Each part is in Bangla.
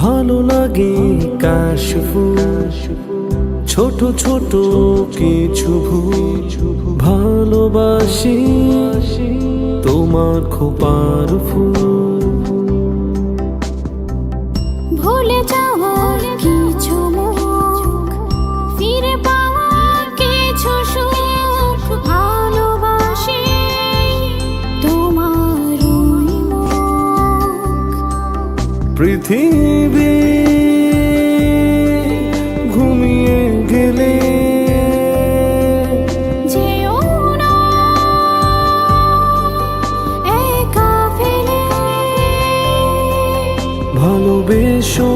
ভালো লাগে কাশু ছোট ছোট কিছু ভুল। ভালোবাসি তোমার খোপার ফুল। পৃথিবী ঘুমিয়ে গেলে। ভালোবেসো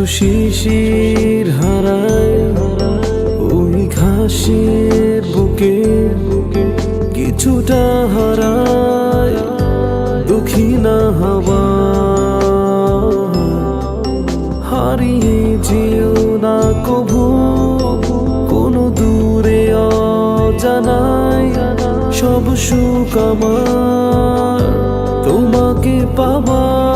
কিছু শিশির হারায় ওই ঘাসের বুকে কিছুটা হারায় দুঃখী না হওয়া। হারিয়ে যেও না কভু, কোনো দূরে অজানায় সব সুখ আমার। তোমাকে পাবা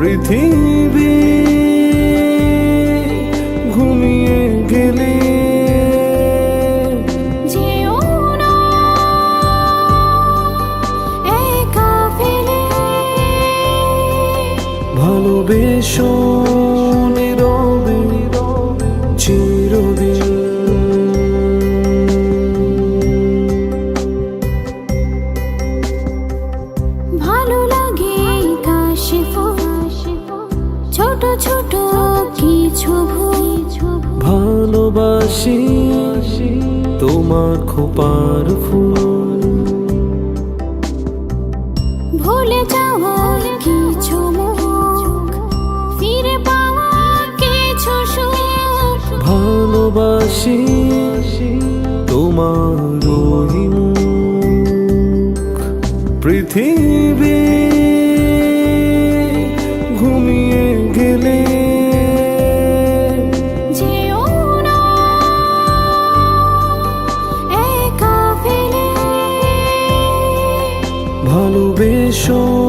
পৃথিবী। ভালোবাসি তোমার খোপার ফুল। ভুলে যাওয়ার কিছু ফিরে পাওয়ার কিছু ভালোবাসি তোমার পৃথিবী একা ফেলে ভালোবেসো